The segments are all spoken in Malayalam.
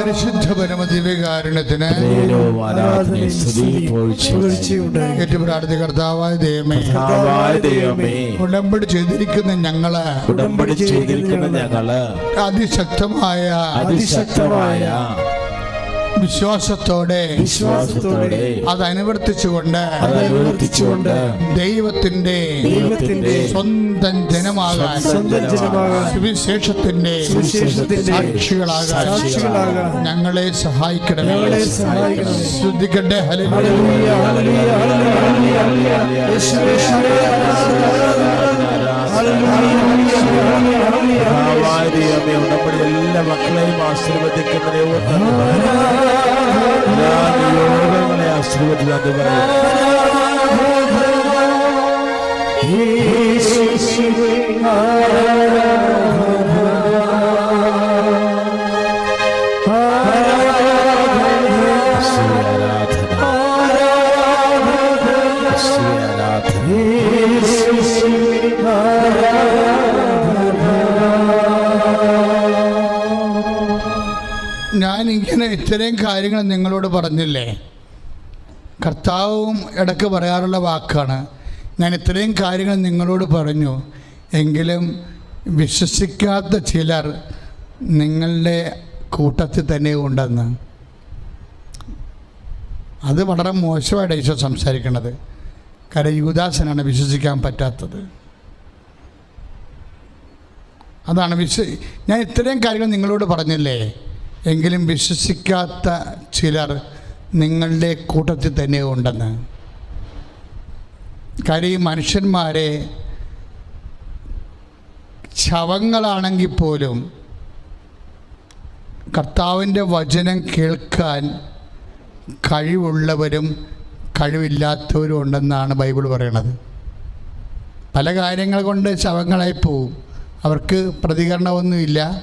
പരിശുദ്ധ പരമദിവ്യകാരുണ്യത്തിന് നേരവും ആരാധനയും സ്തുതിയും പുകഴ്ചയും പുകഴ്ചയുണ്ടായി ഏറ്റവും പ്രാർത്ഥി കർത്താവായ ദൈവമേ കർത്താവായ ദൈവമേ ഉടമ്പടി ചെയ്തിരിക്കുന്ന ഞങ്ങൾ ഉടമ്പടി ചെയ്തിരിക്കുന്ന ഞങ്ങൾ അതിശക്തമായ അതിശക്തമായ വിശ്വാസത്തോടെ വിശ്വാസത്തോടെ അത് അനുവർത്തിച്ചുകൊണ്ട് അനുവർത്തിച്ചുകൊണ്ട് ദൈവത്തിന്റെ ദൈവത്തിന്റെ സ്വന്തം ജനമാകാൻ സ്വന്തം ജനമാകാൻ സുവിശേഷത്തിന്റെ സുവിശേഷത്തിന്റെ സാക്ഷികളാകാൻ സാക്ഷികളാകാൻ ഞങ്ങളെ സഹായിക്കണമേ ഞങ്ങളെ സഹായിക്കണം ശ്രദ്ധിക്കട്ടെ hallelujah. Hallelujah, hallelujah, hallelujah, hallelujah. ദൈവമേ ഉടമ്പടി എല്ലാ മക്കളെയും ആശീർവദിക്കുന്നതിനെ ഓർത്ത് എല്ലാ നിയോഗങ്ങളെ ആശീർവദിക്കാതെ പറയും ഇത്രയും കാര്യങ്ങൾ നിങ്ങളോട് പറഞ്ഞില്ലേ? കർത്താവും ഇടയ്ക്ക് പറയാറുള്ള വാക്കാണ് ഞാൻ ഇത്രയും കാര്യങ്ങൾ നിങ്ങളോട് പറഞ്ഞു എങ്കിലും വിശ്വസിക്കാത്ത ചിലർ നിങ്ങളുടെ കൂട്ടത്തിൽ തന്നെ ഉണ്ടെന്ന്. അത് വളരെ മോശമായിട്ട് ഈശോ സംസാരിക്കുന്നത്. കാരണം യുവദാസനാണ് വിശ്വസിക്കാൻ പറ്റാത്തത്. അതാണ് വിശ്വ ഞാൻ ഇത്രയും കാര്യങ്ങൾ നിങ്ങളോട് പറഞ്ഞില്ലേ? എങ്കിലും വിശ്വസിക്കാത്ത ചിലർ നിങ്ങളുടെ കൂട്ടത്തിൽ തന്നെ ഉണ്ടെന്ന്. കാര്യം ഈ മനുഷ്യന്മാരെ ശവങ്ങളാണെങ്കിൽ പോലും കർത്താവിന്റെ വചനം കേൾക്കാൻ കഴിവുള്ളവരും കഴിവില്ലാത്തവരും ഉണ്ടെന്നാണ് ബൈബിൾ പറയണത്. പല കാര്യങ്ങൾ കൊണ്ട് ശവങ്ങളായി പോവും. അവർക്ക് പ്രതികരണമൊന്നുമില്ല.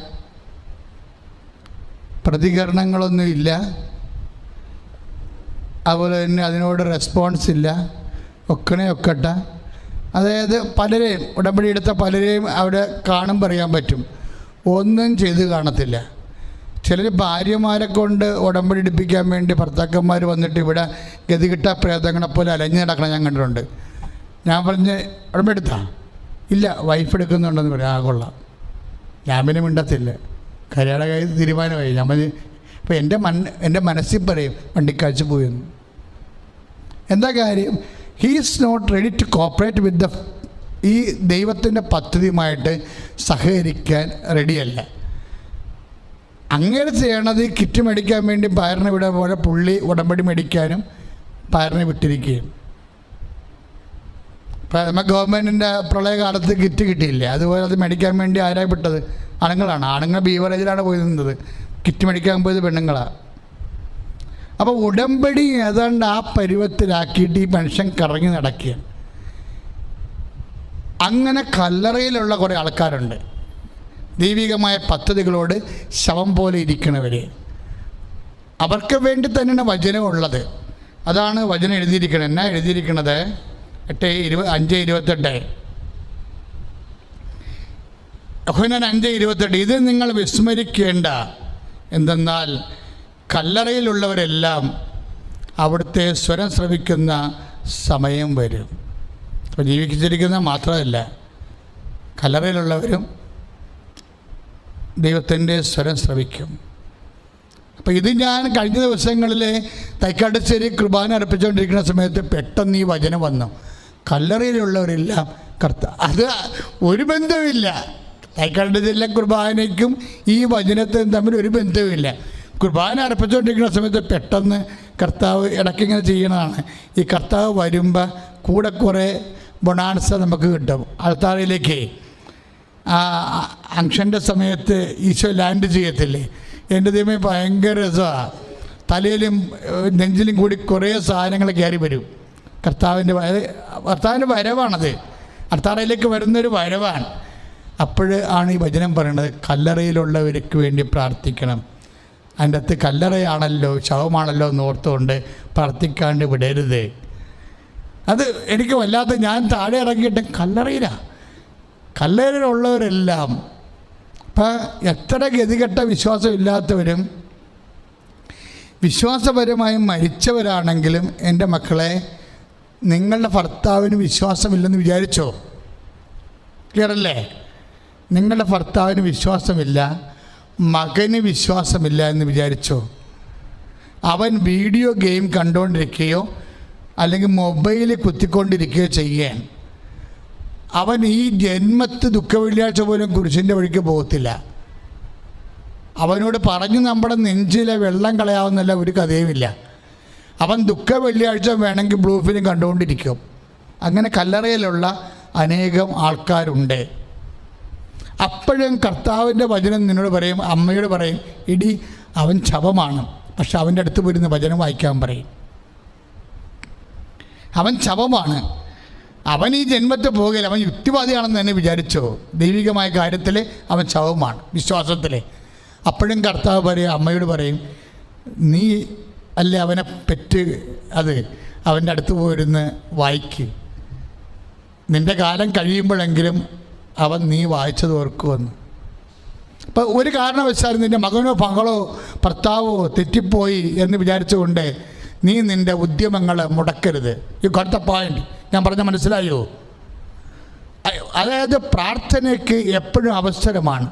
പ്രതികരണങ്ങളൊന്നുമില്ല അതുപോലെ തന്നെ അതിനോട് റെസ്പോൺസ് ഇല്ല. ഒക്കണേ ഒക്കട്ട. അതായത് പലരെയും ഉടമ്പടി എടുത്ത പലരെയും അവിടെ കാണും പറയാൻ പറ്റും. ഒന്നും ചെയ്ത് കാണത്തില്ല. ചിലർ ഭാര്യമാരെ കൊണ്ട് ഉടമ്പടി എടുപ്പിക്കാൻ വേണ്ടി ഭർത്താക്കന്മാർ വന്നിട്ട് ഇവിടെ ഗതികിട്ട പ്രേതങ്ങളെ പോലെ അലഞ്ഞു നടക്കണം ഞാൻ കണ്ടിട്ടുണ്ട്. ഞാൻ പറഞ്ഞ് ഉടമ്പടി എടുത്താ? ഇല്ല വൈഫ് എടുക്കുന്നുണ്ടെന്ന് പറയാം ആ കൊള്ളാം. ഞാൻ പിന്നെ മിണ്ടത്തില്ല. കരയുടെ കയ്യിൽ തീരുമാനമായി. നമ്മൾ ഇപ്പം എന്റെ മൺ എന്റെ മനസ്സിൽ പറയും വണ്ടിക്കാഴ്ച പോയെന്ന്. എന്താ കാര്യം? He is not ready to cooperate with the ഈ ദൈവത്തിന്റെ പദ്ധതിയുമായിട്ട് സഹകരിക്കാൻ റെഡിയല്ല അങ്ങനെ ചെയ്യണത് കിറ്റ് മേടിക്കാൻ വേണ്ടി പയറിനെ വിടാൻ പോലെ പുള്ളി ഉടമ്പടി മേടിക്കാനും പയറിനെ വിട്ടിരിക്കുകയും ഗവൺമെന്റിന്റെ പ്രളയകാലത്ത് കിറ്റ് കിട്ടിയില്ലേ? അതുപോലെ അത് മേടിക്കാൻ വേണ്ടി ആരായി പെട്ടത്? ആണുങ്ങളാണ്. ആണുങ്ങൾ ബീവറേജിലാണ് പോയി നിന്നത്. കിറ്റ് മേടിക്കാൻ പോയത് പെണ്ണുങ്ങളാണ് അപ്പോൾ ഉടമ്പടി ഏതാണ്ട് ആ പരുവത്തിലാക്കിയിട്ട് ഈ മനുഷ്യൻ കറങ്ങി നടക്കുക അങ്ങനെ കല്ലറയിലുള്ള കുറേ ആൾക്കാരുണ്ട്. ദൈവികമായ പദ്ധതികളോട് ശവം പോലെ ഇരിക്കണവർ അവർക്ക് വേണ്ടി തന്നെയാണ് വചനമുള്ളത്. അതാണ് വചനം എഴുതിയിരിക്കുന്നത് എന്നാ എഴുതിയിരിക്കുന്നത് എട്ട് ഇരുപ അഞ്ച് ഇരുപത്തെട്ട്. യഹോനാൻ അഞ്ച് ഇരുപത്തെട്ട് ഇത് നിങ്ങൾ വിസ്മരിക്കേണ്ട. എന്തെന്നാൽ കല്ലറയിലുള്ളവരെല്ലാം അവിടുത്തെ സ്വരം ശ്രവിക്കുന്ന സമയം വരും. അപ്പോൾ ജീവിച്ചിരിക്കുന്ന മാത്രമല്ല കല്ലറയിലുള്ളവരും ദൈവത്തിന്റെ സ്വരം ശ്രവിക്കും. അപ്പോൾ ഇത് ഞാൻ കഴിഞ്ഞ ദിവസങ്ങളിൽ തൈക്കാട്ടുശ്ശേരി കുർബാന അർപ്പിച്ചുകൊണ്ടിരിക്കുന്ന സമയത്ത് പെട്ടെന്ന് ഈ വചനം വന്നു. കല്ലറയിലുള്ളവരെല്ലാം കർത്ത. അത് ഒരു ബന്ധവുമില്ല. തൈക്കാട് ജില്ല കുർബാനയ്ക്കും ഈ വചനത്തിനും തമ്മിൽ ഒരു ബന്ധവുമില്ല. കുർബാന അർപ്പിച്ചുകൊണ്ടിരിക്കുന്ന സമയത്ത് പെട്ടെന്ന് കർത്താവ് ഇടയ്ക്കിങ്ങനെ ചെയ്യണതാണ്. ഈ കർത്താവ് വരുമ്പോൾ കൂടെ കുറേ ബൊണാൻസ നമുക്ക് കിട്ടും. അൾത്താറയിലേക്ക് ആ അങ്ഷന്റെ സമയത്ത് ഈശോ ലാൻഡ് ചെയ്യത്തില്ലേ? എന്റെ ദൈവം ഭയങ്കര രസമാണ് തലയിലും നെഞ്ചിലും കൂടി കുറേ സാധനങ്ങൾ കയറി വരും. കർത്താവിന്റെ കർത്താവിന്റെ വരവാണത്. അർത്താറയിലേക്ക് വരുന്നൊരു വരവാണ്. അപ്പോൾ ആണ് ഈ വചനം പറയുന്നത് കല്ലറയിലുള്ളവർക്ക് വേണ്ടി പ്രാർത്ഥിക്കണം. അതിന്റെ അകത്ത് കല്ലറയാണല്ലോ ശവമാണല്ലോ എന്ന് ഓർത്തുകൊണ്ട് പ്രാർത്ഥിക്കാണ്ട് വിടരുത്. അത് എനിക്ക് വല്ലാത്ത ഞാൻ താഴെ ഇറങ്ങിയിട്ട് കല്ലറയിലാണ് കല്ലറയിലുള്ളവരെല്ലാം ഇപ്പം എത്ര ഗതികെട്ട വിശ്വാസം ഇല്ലാത്തവരും വിശ്വാസപരമായി മരിച്ചവരാണെങ്കിലും എന്റെ മക്കളെ നിങ്ങളുടെ ഭർത്താവിന് വിശ്വാസമില്ലെന്ന് വിചാരിച്ചോ? ക്ലിയർ അല്ലേ? നിങ്ങളുടെ ഭർത്താവിന് വിശ്വാസമില്ല മകന് വിശ്വാസമില്ല എന്ന് വിചാരിച്ചോ? അവൻ വീഡിയോ ഗെയിം കണ്ടുകൊണ്ടിരിക്കുകയോ അല്ലെങ്കിൽ മൊബൈലിൽ കുത്തിക്കൊണ്ടിരിക്കുകയോ ചെയ്യാൻ അവൻ ഈ ജന്മത്ത് ദുഃഖ വെള്ളിയാഴ്ച പോലും കുരിശിന്റെ വഴിക്ക് പോകത്തില്ല. അവനോട് പറഞ്ഞു നമ്മുടെ നെഞ്ചിലെ വെള്ളം കളയാവുന്നല്ല ഒരു കഥയുമില്ല. അവൻ ദുഃഖ വെള്ളിയാഴ്ച വേണമെങ്കിൽ ബ്ലൂ ഫിലിം കണ്ടുകൊണ്ടിരിക്കും. അങ്ങനെ കല്ലറയിലുള്ള അനേകം ആൾക്കാരുണ്ട്. അപ്പോഴും കർത്താവിന്റെ വചനം നിന്നോട് പറയും അമ്മയോട് പറയും ഇടി അവൻ ശവമാണ്. പക്ഷെ അവന്റെ അടുത്ത് പോയിരുന്ന് വചനം വായിക്കാൻ പറയും. അവൻ ശവമാണ്. അവൻ ഈ ജന്മത്തെ പോകില്ല അവൻ യുക്തിവാദിയാണെന്ന് തന്നെ വിചാരിച്ചോ? ദൈവികമായ കാര്യത്തിൽ അവൻ ശവമാണ് വിശ്വാസത്തിൽ അപ്പോഴും കർത്താവ് പറയും അമ്മയോട് പറയും നീ അല്ലേ അവനെ പെറ്റ് അത് അവന്റെ അടുത്ത് പോയിരുന്ന് വായിക്ക്. നിന്റെ കാലം കഴിയുമ്പോഴെങ്കിലും അവൻ നീ വായിച്ചത് ഓർക്കുമെന്ന് അപ്പോൾ ഒരു കാരണവശാലും നിന്റെ മകനോ മകളോ ഭർത്താവോ തെറ്റിപ്പോയി എന്ന് വിചാരിച്ചുകൊണ്ട് നീ നിന്റെ ഉദ്യമങ്ങൾ മുടക്കരുത്. ഈ ദ പോയിന്റ് ഞാൻ പറഞ്ഞ മനസ്സിലായോ? അതായത് പ്രാർത്ഥനയ്ക്ക് എപ്പോഴും അവസരമാണ്.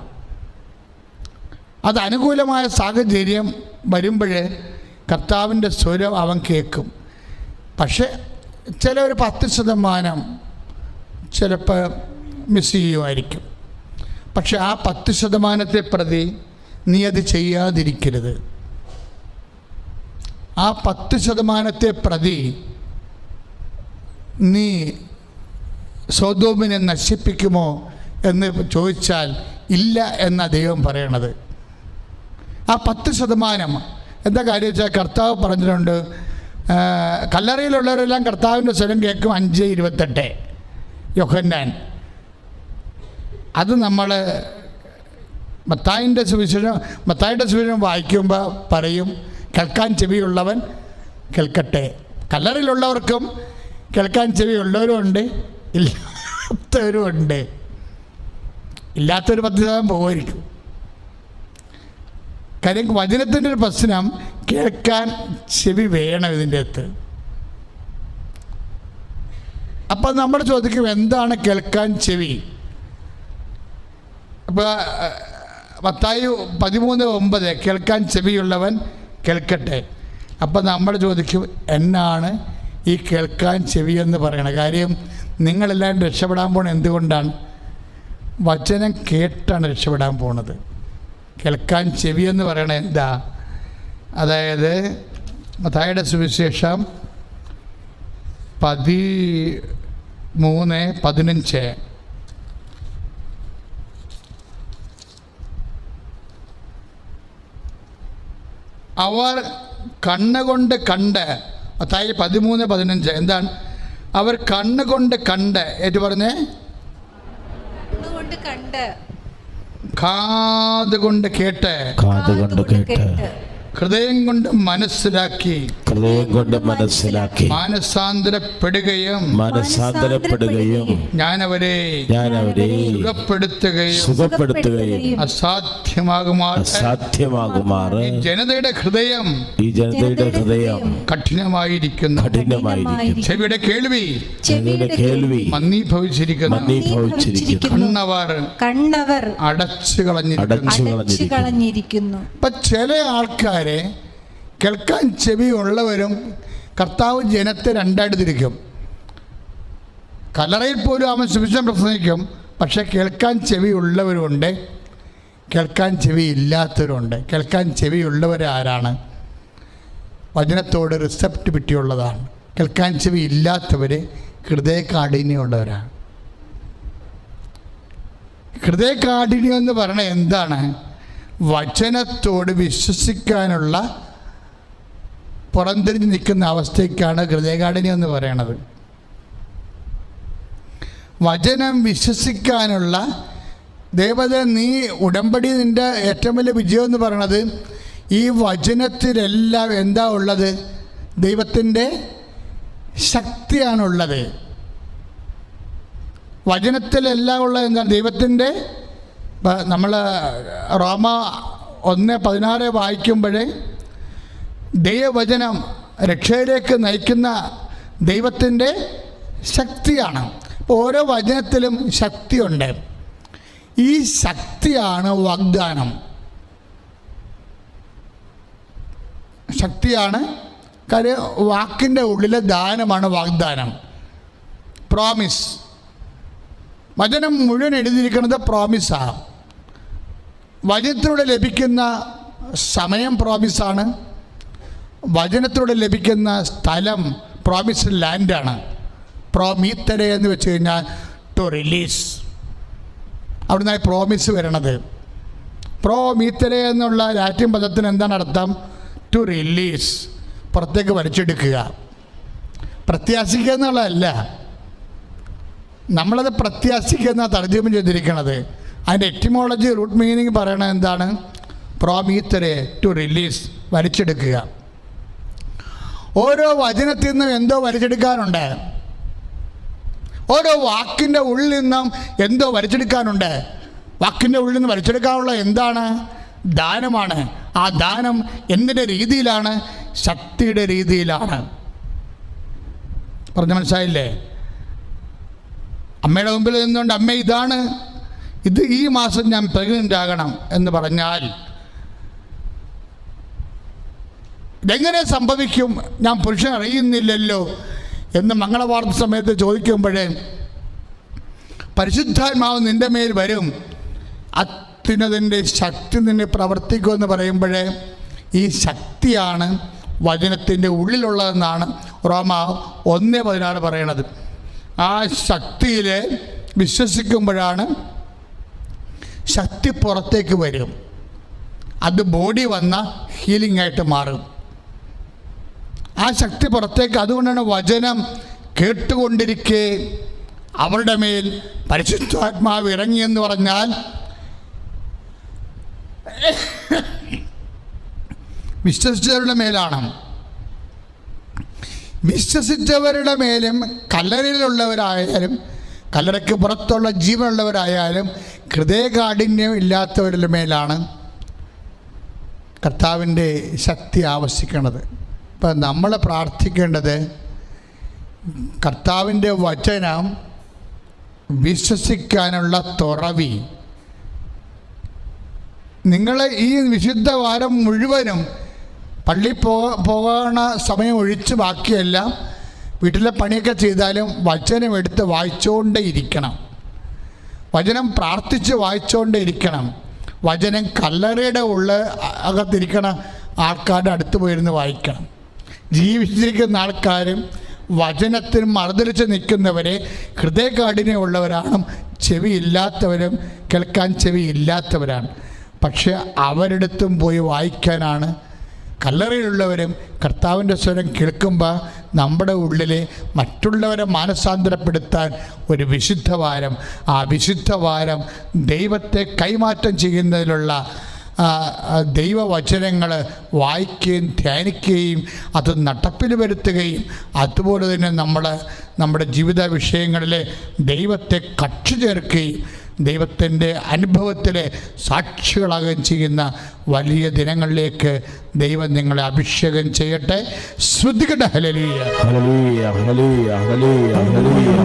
അത് അനുകൂലമായ സാഹചര്യം വരുമ്പോഴേ കർത്താവിന്റെ സ്വരം അവൻ കേൾക്കും. പക്ഷേ ചില ഒരു പത്ത് ശതമാനം ചിലപ്പോൾ മിസ് ചെയ്യുമായിരിക്കും. പക്ഷെ ആ പത്ത് ശതമാനത്തെ പ്രതി നീ അത് ചെയ്യാതിരിക്കരുത്. ആ പത്ത് ശതമാനത്തെ പ്രതി നീ സ്വതോമിനെ നശിപ്പിക്കുമോ എന്ന് ചോദിച്ചാൽ ഇല്ല എന്ന ദൈവം പറയണത്. ആ പത്ത് ശതമാനം എന്താ കാര്യം വെച്ചാൽ കർത്താവ് പറഞ്ഞിട്ടുണ്ട് കല്ലറയിലുള്ളവരെല്ലാം കർത്താവിന്റെ സ്വരം കേൾക്കും അഞ്ച് ഇരുപത്തെട്ട്. യൊഹന്നാൻ. അത് നമ്മൾ മത്തായിന്റെ സുവിശേഷം മത്തായിന്റെ സുവിശേഷം വായിക്കുമ്പോൾ പറയും കേൾക്കാൻ ചെവിയുള്ളവൻ കേൾക്കട്ടെ. കല്ലറയിലുള്ളവർക്കും കേൾക്കാൻ ചെവിയുള്ളവരും ഉണ്ട് ഇല്ലാത്തവരും ഉണ്ട്. ഇല്ലാത്തൊരു പദ്ധതി പോകുമായിരിക്കും കാര്യം വചനത്തിന്റെ ഒരു പ്രശ്നം. കേൾക്കാൻ ചെവി വേണം ഇതിന്റെ അകത്ത്. അപ്പം നമ്മൾ ചോദിക്കും എന്താണ് കേൾക്കാൻ ചെവി? അപ്പോൾ പത്തായി പതിമൂന്ന് ഒമ്പത് കേൾക്കാൻ ചെവിയുള്ളവൻ കേൾക്കട്ടെ. അപ്പം നമ്മൾ ചോദിക്കും എന്നാണ് ഈ കേൾക്കാൻ ചെവി എന്ന് പറയണത്? കാര്യം നിങ്ങളെല്ലാം രക്ഷപ്പെടാൻ പോണത് എന്തുകൊണ്ടാണ്? വചനം കേട്ടാണ് രക്ഷപ്പെടാൻ പോണത്. കേൾക്കാൻ ചെവി എന്ന് പറയണത് എന്താ അതായത് മത്തായിയുടെ സുവിശേഷം പതി മൂന്ന് പതിനഞ്ച്. അവർ കണ്ണുകൊണ്ട് കണ്ട് മത്തായി പതിമൂന്ന് പതിനഞ്ച്. എന്താണ്? അവർ കണ്ണുകൊണ്ട് കണ്ട്. ഏറ്റു പറഞ്ഞേ. കൊണ്ട്. കണ്ട് കാത് കൊണ്ട് കേട്ട് കാതുകൊണ്ട് കേട്ട് ഹൃദയം കൊണ്ട് മനസ്സിലാക്കി. ഹൃദയം കൊണ്ട് മനസ്സിലാക്കി. മാനസാന്തരപ്പെടുകയും മനസാന്തരപ്പെടുകയും ഞാൻ അവരെ ഞാൻ അവരെ സുഖപ്പെടുത്തുകയും സുഖപ്പെടുത്തുകയും അസാധ്യമാകുമാർ അസാധ്യമാകുമാർ ഈ ജനതയുടെ ഹൃദയം ഈ ജനതയുടെ ഹൃദയം കഠിനമായിരിക്കുന്നു. കഠിനമായിരിക്കുന്നു. ചെവിയുടെ കേൾവി ചെവിയുടെ കേൾവി മന്ദീഭവിച്ചിരിക്കുന്നു. മന്ദീഭവിച്ചിരിക്കുന്നു. ഭവിച്ചിരിക്കുന്നു കണ്ണവർ കണ്ണവർ അടച്ചു കളഞ്ഞിരിക്കുന്നു അടച്ചു കളഞ്ഞിരിക്കുന്നു ചില അപ്പൊ ആൾക്കാരെ കേൾക്കാൻ ചെവി ഉള്ളവരും കർത്താവ് ജനത്തെ രണ്ടായിട്ട് തിരിക്കും. കല്ലറയിൽ പോലും അവൻ സുവിശേഷം പ്രസംഗിക്കും പക്ഷെ കേൾക്കാൻ ചെവി ഉള്ളവരുണ്ട് കേൾക്കാൻ ചെവി ഇല്ലാത്തവരുണ്ട് കേൾക്കാൻ ചെവി ഉള്ളവരാരാണ് വചനത്തോട് റിസപ്റ്റിവിറ്റി ഉള്ളതാണ് കേൾക്കാൻ ചെവി ഇല്ലാത്തവർ ഹൃദയകാഠിന്യമുള്ളവരാണ്. ഹൃദയകാഠിന്യം എന്ന് പറഞ്ഞാൽ എന്താണ്? വചനത്തോട് വിശ്വസിക്കാനുള്ള പുറംതിരിഞ്ഞ് നിൽക്കുന്ന അവസ്ഥയ്ക്കാണ് ഹൃദയകാഠിന്യം എന്ന് പറയണത്. വചനം വിശ്വസിക്കാനുള്ള ദേവത നീ ഉടമ്പടി നിന്റെ ഏറ്റവും വലിയ വിജയം എന്ന് പറയണത് ഈ വചനത്തിലെല്ലാം എന്താ ഉള്ളത്? ദൈവത്തിന്റെ ശക്തിയാണുള്ളത്. വചനത്തിലെല്ലാം ഉള്ളത് എന്താണ്? ദൈവത്തിന്റെ നമ്മൾ റോമ ഒന്ന് പതിനാറ് വായിക്കുമ്പോഴേ ദൈവവചനം രക്ഷയിലേക്ക് നയിക്കുന്ന ദൈവത്തിന്റെ ശക്തിയാണ്. ഓരോ വചനത്തിലും ശക്തിയുണ്ട്. ഈ ശക്തിയാണ് വാഗ്ദാനം. ശക്തിയാണ് കാര്യം വാക്കിന്റെ ഉള്ളിലെ ദാനമാണ് വാഗ്ദാനം. പ്രോമിസ് വചനം മുഴുവൻ എഴുതിയിരിക്കുന്നത് പ്രോമിസാണ് വചനത്തിലൂടെ ലഭിക്കുന്ന സമയം പ്രോമിസാണ് വചനത്തിലൂടെ ലഭിക്കുന്ന സ്ഥലം പ്രോമിസ് ലാൻഡാണ് പ്രോമീത്തരെ എന്ന് വെച്ച് കഴിഞ്ഞാൽ ടു റിലീസ് അവിടുന്ന് പ്രോമിസ് വരണത്. പ്രോമീത്തരെ എന്നുള്ള ലാറ്റിൻ പദത്തിന് എന്താണ് അർത്ഥം? ടു റിലീസ് പുറത്തേക്ക് വലിച്ചെടുക്കുക. പ്രത്യാശിക്കുക എന്നുള്ളതല്ല. നമ്മളത് പ്രത്യാശിക്കുന്ന തർജമം ചെയ്തിരിക്കുന്നത് അതിന്റെ എറ്റിമോളജി റൂട്ട് മീനിങ് പറയണത് എന്താണ്? പ്രോമീത്തരെ ടു റിലീസ് വലിച്ചെടുക്കുക. ഓരോ വചനത്തിൽ നിന്നും എന്തോ വലിച്ചെടുക്കാനുണ്ട്. ഓരോ വാക്കിന്റെ ഉള്ളിൽ നിന്നും എന്തോ വലിച്ചെടുക്കാനുണ്ട്. വാക്കിന്റെ ഉള്ളിൽ നിന്ന് വലിച്ചെടുക്കാനുള്ള എന്താണ്? ദാനമാണ്. ആ ദാനം എന്തിന്റെ രീതിയിലാണ്? ശക്തിയുടെ രീതിയിലാണ്. പറഞ്ഞ മനസ്സിലായില്ലേ? അമ്മയുടെ മുമ്പിൽ നിന്നുകൊണ്ട് അമ്മ ഇതാണ്. ഇത് ഈ മാസം ഞാൻ പ്രഗ്നന്റ് ആകണം എന്ന് പറഞ്ഞാൽ ഇതെങ്ങനെ സംഭവിക്കും? ഞാൻ പുരുഷൻ അറിയുന്നില്ലല്ലോ എന്ന് മംഗളവാർത്ത സമയത്ത് ചോദിക്കുമ്പോഴേ പരിശുദ്ധാത്മാവ് നിന്റെ മേൽ വരും. അത്യുന്നതിന്റെ ശക്തി നിന്നെ പ്രവർത്തിക്കുമെന്ന് പറയുമ്പോഴേ ഈ ശക്തിയാണ് വചനത്തിന്റെ ഉള്ളിലുള്ളതെന്നാണ് റോമ ഒന്നേ പതിനാറ് പറയണത്. ആ ശക്തിയിൽ വിശ്വസിക്കുമ്പോഴാണ് ശക്തി പുറത്തേക്ക് വരും. അത് ബോഡി വന്ന ഹീലിംഗ് ആയിട്ട് മാറും. ആ ശക്തി പുറത്തേക്ക് അതുകൊണ്ടാണ് വചനം കേട്ടുകൊണ്ടിരിക്കെ അവരുടെ മേൽ പരിശുദ്ധാത്മാവ് ഇറങ്ങിയെന്ന് പറഞ്ഞാൽ വിശ്വസിച്ചവരുടെ മേലാണ്. വിശ്വസിച്ചവരുടെ മേലും കല്ലറയിലുള്ളവരായാലും കല്ലറയ്ക്ക് പുറത്തുള്ള ജീവനുള്ളവരായാലും ഹൃദയകാഠിന്യം ഇല്ലാത്തവരുടെ മേലാണ് കർത്താവിന്റെ ശക്തി ആവശ്യിക്കുന്നത് ഇപ്പം നമ്മൾ പ്രാർത്ഥിക്കേണ്ടത് കർത്താവിന്റെ വചനം വിശ്വസിക്കാനുള്ള തുറവി. നിങ്ങളെ ഈ വിശുദ്ധ വാരം മുഴുവനും പള്ളി പോ പോകണ സമയം ഒഴിച്ച് ബാക്കിയെല്ലാം വീട്ടിലെ പണിയൊക്കെ ചെയ്താലും വചനം എടുത്ത് വായിച്ചുകൊണ്ടേ ഇരിക്കണം. വചനം പ്രാർത്ഥിച്ച് വായിച്ചുകൊണ്ടേ ഇരിക്കണം. വചനം കല്ലറയുടെ ഉള്ള അകത്തിരിക്കണ ആൾക്കാരുടെ അടുത്ത് പോയിരുന്ന് വായിക്കണം. ജീവിച്ചിരിക്കുന്ന ആൾക്കാരും വചനത്തിൽ മറുതലിച്ച് നിൽക്കുന്നവരെ ചെവി ഇല്ലാത്തവരും കേൾക്കാൻ ചെവി ഇല്ലാത്തവരാണ്. പക്ഷെ അവരിടത്തും പോയി വായിക്കാനാണ് കല്ലറയിലുള്ളവരും കർത്താവിന്റെ സ്വരം കേൾക്കുമ്പോൾ നമ്മുടെ ഉള്ളിൽ മറ്റുള്ളവരെ മാനസാന്തരപ്പെടുത്താൻ ഒരു വിശുദ്ധ വാരം ആ വിശുദ്ധ വാരം ദൈവത്തെ കൈമാറ്റം ചെയ്യുന്നതിലുള്ള ദൈവവചനങ്ങൾ വായിക്കുകയും ധ്യാനിക്കുകയും അത് നടപ്പിൽ വരുത്തുകയും അതുപോലെ തന്നെ നമ്മൾ നമ്മുടെ ജീവിത വിഷയങ്ങളിലെ ദൈവത്തെ കക്ഷി ചേർക്കുകയും ദൈവത്തിന്റെ അനുഭവത്തിലെ സാക്ഷികളാകുകയും ചെയ്യുന്ന വലിയ ദിനങ്ങളിലേക്ക് ദൈവം നിങ്ങളെ അഭിഷേകം ചെയ്യട്ടെ. ശ്രദ്ധിക്കട്ടെ. ഹലലിയ ഹല്ലേലൂയ ഹല്ലേലൂയ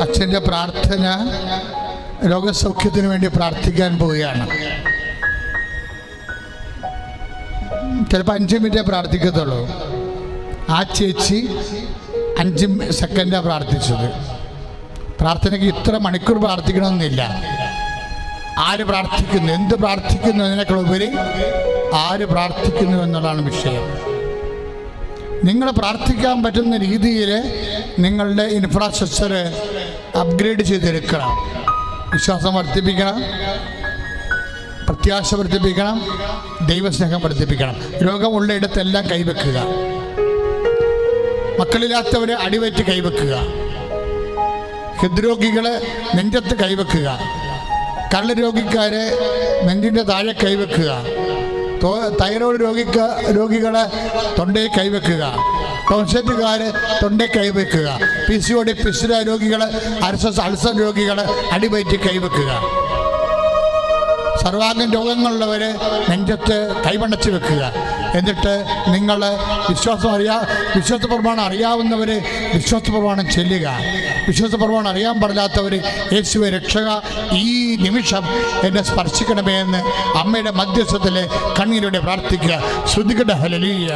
അച്ഛന്റെ പ്രാർത്ഥന രോഗസൗഖ്യത്തിന് വേണ്ടി പ്രാർത്ഥിക്കാൻ പോവുകയാണ്. ചിലപ്പോൾ അഞ്ച് മിനിറ്റേ പ്രാർത്ഥിക്കത്തുള്ളൂ. ആ ചേച്ചി അഞ്ച് സെക്കൻഡാണ് പ്രാർത്ഥിച്ചത്. പ്രാർത്ഥനയ്ക്ക് ഇത്ര മണിക്കൂർ പ്രാർത്ഥിക്കണമെന്നില്ല. ആര് പ്രാർത്ഥിക്കുന്നു? എന്ത് പ്രാർത്ഥിക്കുന്നു എന്നതിനേക്കാൾ ഉപരി ആര് പ്രാർത്ഥിക്കുന്നു എന്നുള്ളതാണ് വിഷയം. നിങ്ങൾ പ്രാർത്ഥിക്കാൻ പറ്റുന്ന രീതിയിൽ നിങ്ങളുടെ ഇൻഫ്രാസ്ട്രക്ചർ അപ്ഗ്രേഡ് ചെയ്തെടുക്കണം. വിശ്വാസം വർദ്ധിപ്പിക്കണം. പ്രത്യാശ വർദ്ധിപ്പിക്കണം. ദൈവസ്നേഹം വർദ്ധിപ്പിക്കണം. രോഗമുള്ള ഇടത്തെല്ലാം കൈവെക്കുക. മക്കളില്ലാത്തവരെ അടിവയറ്റ് കൈവെക്കുക. ഹൃദ്രോഗികളെ നെഞ്ചത്ത് കൈവെക്കുക. കള്ളരോഗിക്കാരെ നെഞ്ചിന്റെ താഴെ കൈവെക്കുക. തൈറോയ്ഡ് രോഗിക്ക് രോഗികളെ തൊണ്ടയിൽ കൈവെക്കുക. ടോൺസെറ്റുകാർ തൊണ്ടയിൽ കൈവെക്കുക. പി സി ഒ ഡി പിസ്ര രോഗികൾ അർസസ് അൾസർ രോഗികൾ അടിവയറ്റി കൈവെക്കുക. സർവാംഗം രോഗങ്ങളുള്ളവർ നെഞ്ചത്ത് കൈമണച്ച് വെക്കുക. എന്നിട്ട് നിങ്ങൾ വിശ്വാസം അറിയാ വിശ്വാസ പ്രമാണം അറിയാവുന്നവർ വിശ്വാസ പ്രമാണം ചെല്ലുക. വിശ്വാസ പ്രമാണം അറിയാൻ പാടില്ലാത്തവർ യേശുവെ രക്ഷക ഈ നിമിഷം എന്നെ സ്പർശിക്കണമേ എന്ന് അമ്മയുടെ മധ്യസ്ഥത്തിൽ കണ്ണീരോടെ പ്രാർത്ഥിക്കുക. ശ്രദ്ധിക്കട്ടെ? ഹലലീയ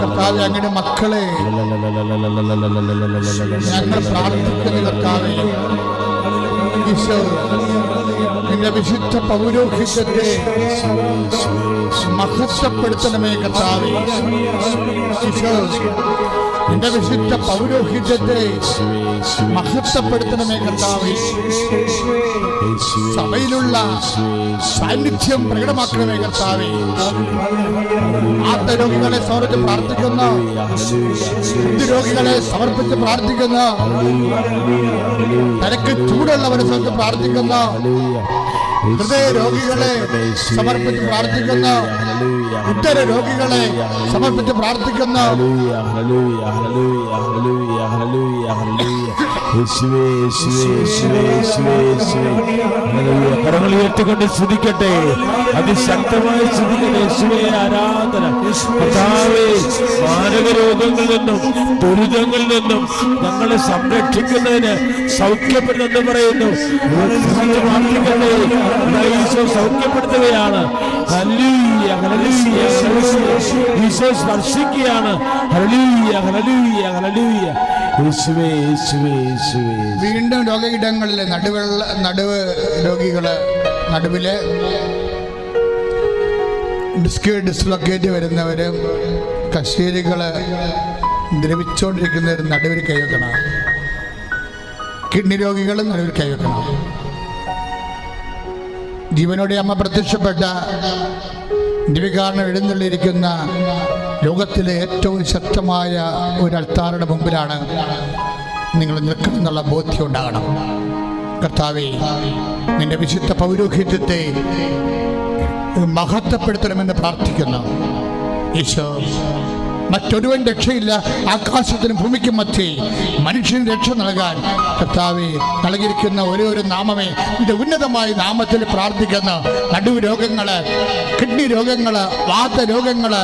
കർത്താവ് മക്കളെ ഞങ്ങൾ പ്രാർത്ഥിക്കുന്ന നിന്റെ വിശുദ്ധ പൗരോഹിത്യത്തെ മഹത്വപ്പെടുത്തണമേ കർത്താവേ. നിന്റെ വിശുദ്ധ പൗരോഹിത്യത്തെ മഹത്വപ്പെടുത്തണമേ കർത്താവേ. സഭയിലുള്ള സാന്നിധ്യം പ്രകടമാക്കണമേ കർത്താവേ. ആത്മരോഗികളെ സമർപ്പിച്ച് പ്രാർത്ഥിക്കുന്നു. രോഗികളെ സമർപ്പിച്ച് പ്രാർത്ഥിക്കുന്നു. തനക്ക് ചൂടുള്ളവരെ സമർപ്പിച്ച് പ്രാർത്ഥിക്കുന്നു. ഹൃദയ രോഗികളെ സമർപ്പിച്ച് പ്രാർത്ഥിക്കുന്ന. ഉത്തര രോഗികളെ സമർപ്പിച്ച് പ്രാർത്ഥിക്കുന്നു. കരങ്ങൾ ഉയർത്തിക്കൊണ്ട് ശ്രദ്ധിക്കട്ടെ അതിശക്തമായി ശ്രദ്ധിക്കട്ടെ യേശുവേ ആരാധന. മാരക രോഗങ്ങളിൽ നിന്നും ദുരിതങ്ങളിൽ നിന്നും ഞങ്ങളെ സംരക്ഷിക്കുന്നതിന് സൗഖ്യപ്പെടുന്നെന്ന് പറയുന്നു. സൗഖ്യപ്പെടുത്തുകയാണ്. ഈശോ സ്പർശിക്കുകയാണ്. Hallelujah, hallelujah, hallelujah. വീണ്ടും രോഗയിടങ്ങളിൽ നടുവെള്ള നടുവ് രോഗികൾ നടുവിൽ ഡിസ്ലൊക്കേറ്റ് വരുന്നവര് കശേരികൾ ദ്രവിച്ചുകൊണ്ടിരിക്കുന്നവർ നടുവിൽ കൈവെക്കണം കിഡ്നി രോഗികളും നടുവിൽ കൈവെക്കണം ജീവനോടെ അമ്മ പ്രത്യക്ഷപ്പെട്ട ദിവികാരണം എഴുന്നള്ളിയിരിക്കുന്ന ലോകത്തിലെ ഏറ്റവും ശക്തമായ ഒരു അൾത്താറുടെ മുമ്പിലാണ് നിങ്ങൾ നിൽക്കണം എന്നുള്ള ബോധ്യം ഉണ്ടാകണം. കർത്താവേ നിന്റെ വിശുദ്ധ പൗരോഹിത്യത്തെ മഹത്വപ്പെടുത്തണമെന്ന് പ്രാർത്ഥിക്കുന്നു. ഈശോ മറ്റൊരുവൻ രക്ഷയില്ല ആകാശത്തിനും ഭൂമിക്കും മധ്യേ. മനുഷ്യന് രക്ഷ നൽകാൻ കർത്താവെ നൽകിയിരിക്കുന്ന ഒരേ ഒരു നാമമേ ഇത് ഉന്നതമായ നാമത്തിൽ പ്രാർത്ഥിക്കുന്ന നടുവ് രോഗങ്ങൾ കിഡ്നി രോഗങ്ങൾ വാത രോഗങ്ങൾ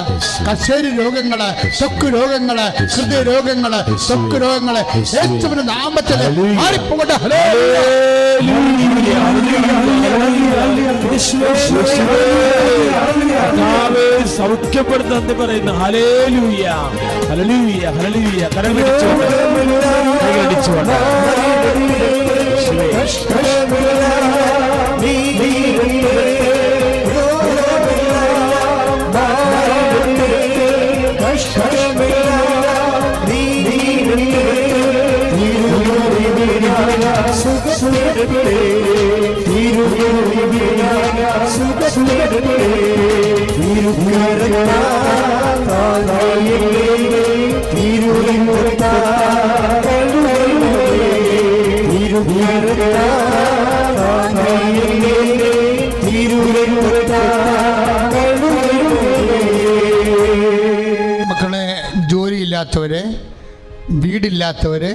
കശേരി രോഗങ്ങൾ തൊക്ക് രോഗങ്ങൾ ഹൃദയ രോഗങ്ങൾ തൊക്ക് രോഗങ്ങൾ യേശുവിന്റെ നാമത്തിൽ മാറിപ്പോകട്ടെ. ഹലേ കർത്താവേ, ഹലേ പറയുന്നു ഹലേലൂയ ഹലലൂയ ഹലലൂയ കരമടിച്ചുകൊണ്ട് കൈകടിച്ചുകൊണ്ട് മക്കളെ ജോലിയില്ലാത്തവര് വീടില്ലാത്തവര്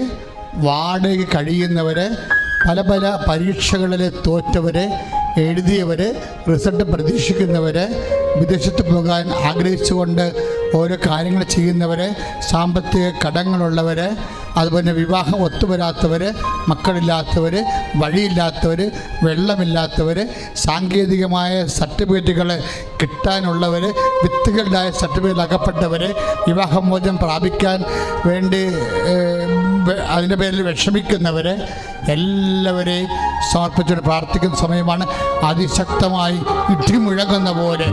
വാടക കഴിയുന്നവര് പല പല പരീക്ഷകളിൽ തോറ്റവര് എഴുതിയവർ റിസൾട്ട് പ്രതീക്ഷിക്കുന്നവർ വിദേശത്ത് പോകാൻ ആഗ്രഹിച്ചുകൊണ്ട് ഓരോ കാര്യങ്ങൾ ചെയ്യുന്നവർ സാമ്പത്തിക കടങ്ങളുള്ളവർ അതുപോലെ വിവാഹം ഒത്തുവരാത്തവർ മക്കളില്ലാത്തവർ വഴിയില്ലാത്തവർ വെള്ളമില്ലാത്തവർ സാങ്കേതികമായ സർട്ടിഫിക്കറ്റുകൾ കിട്ടാനുള്ളവർ വിത്തുകളുടെ സർട്ടിഫിക്കറ്റ് അകപ്പെട്ടവർ വിവാഹമോചനം പ്രാപിക്കാൻ വേണ്ടി അതിന്റെ പേരിൽ വിഷമിക്കുന്നവരെ എല്ലാവരെയും സമർപ്പിച്ചുകൊണ്ട് പ്രാർത്ഥിക്കുന്ന സമയമാണ് അതിശക്തമായി ഇട്ടി മുഴങ്ങുന്ന പോലെ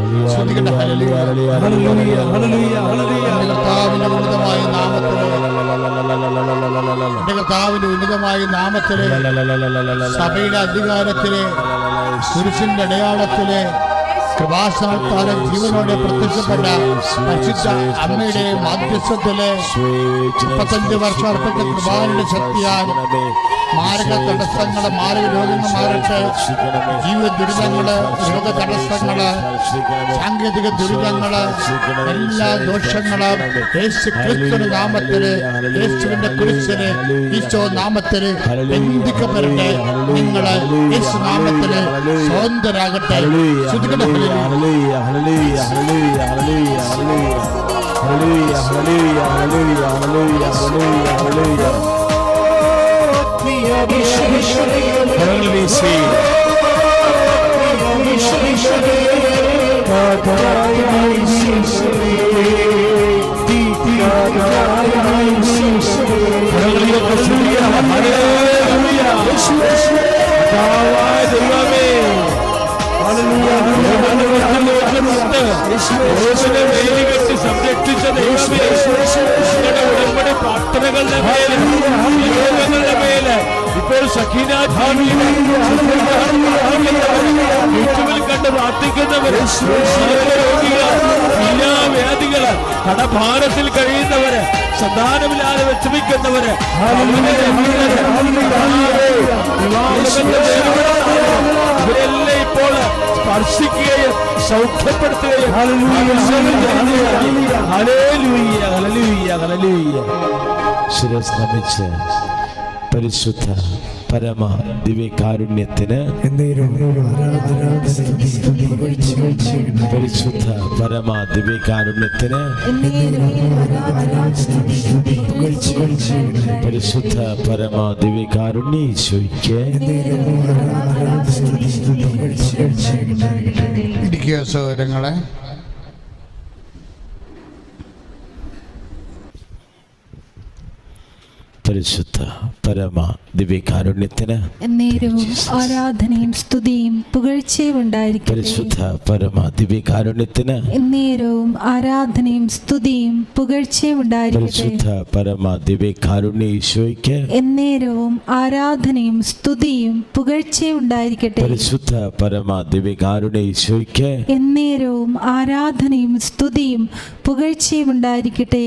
ഉന്നതമായ കർത്താവിന്റെ ഉന്നതമായ നാമത്തിലെ സഭയുടെ അധികാരത്തിലെ പുരുഷന്റെ അടയാളത്തിലെ കൃപാസാത്താരം ജീവനോടെ പ്രത്യക്ഷപ്പെട്ട പരിശുദ്ധ അമ്മയുടെ മാധ്യസ്ഥത്തിലെ മുപ്പത്തഞ്ച് വർഷം അർപ്പിച്ച കൃപാനയുടെ ശക്തിയാൽ മാരക തടസ്സങ്ങൾ മാരക രോഗങ്ങൾ മാറട്ടെ. ജീവിത ദുരിതങ്ങൾ രോഗ തടസ്സങ്ങൾ സാങ്കേതിക ദുരിതങ്ങൾ എല്ലാ ദോഷങ്ങളും യേശു ക്രിസ്തുവിന്റെ നാമത്തിൽ യേശുവിന്റെ കുരിശിൽ ഈശോ നാമത്തിൽ ബന്ധിക്കപ്പെടട്ടെ. നിങ്ങൾ യേശു നാമത്തിൽ സ്വതന്ത്രരാകട്ടെ. Hallelujah, hallelujah, hallelujah, hallelujah, hallelujah. Hallelujah, hallelujah, hallelujah, hallelujah, hallelujah, hallelujah. കരങ്ങൾ വീശി. കരങ്ങളിലേക്ക് സ്തുതിക്കാം. Hallelujah. കർത്താവായ ദൈവമേ യേശുവിനെ വേലി കെട്ടി സംരക്ഷിച്ച ദൈവമേ നിങ്ങളുടെ ഉടമ്പടി പ്രാർത്ഥനകളുടെ മേലെ യോഗങ്ങളുടെ മേലെ ഇപ്പോൾ സഖീന യൂട്യൂബിൽ വ്യാധികൾ കടഭാരത്തിൽ കഴിയുന്നവര് സന്താനമില്ലാതെ വിഷമിക്കുന്നവര് ഇവരെല്ലാം ഇപ്പോൾ സ്പർശിക്കുകയും സൗഖ്യപ്പെടുത്തുകയും നമിച്ച് പരിശുദ്ധ പരമ ദിവ്യകാരുണ്യത്തിന് പരിശുദ്ധ പരമ ദിവ്യകാരുണ്യത്തിന് പരിശുദ്ധ പരമ ദിവ്യകാരുണ്യ ഈശോയ്ക്ക് ഇരിക്കുക സഹോദരങ്ങളെ പരിശുദ്ധ പരമ ദിവ്യകാരുണ്യത്തിന് നേരവും ആരാധനയും സ്തുതിയും പുകഴ്ചയും ഉണ്ടായിരിക്കും പരിശുദ്ധ പരമ ദിവ്യകാരുണ്യത്തിന് നേരവും ആരാധനയും സ്തുതിയും പുകഴ്ചയും ഉണ്ടായിരിക്കും പരിശുദ്ധ പരമ ദിവ്യകാരുണ്യ ഈശോയ്ക്ക് എന്നേരവും ആരാധനയും സ്തുതിയും പുകഴ്ചയും ഉണ്ടായിരിക്കട്ടെ. പരിശുദ്ധ പരമ ദിവ്യകാരുണ്യ ഈശോയ്ക്ക് എന്നേരവും ആരാധനയും സ്തുതിയും പുകഴ്ചയും ഉണ്ടായിരിക്കട്ടെ.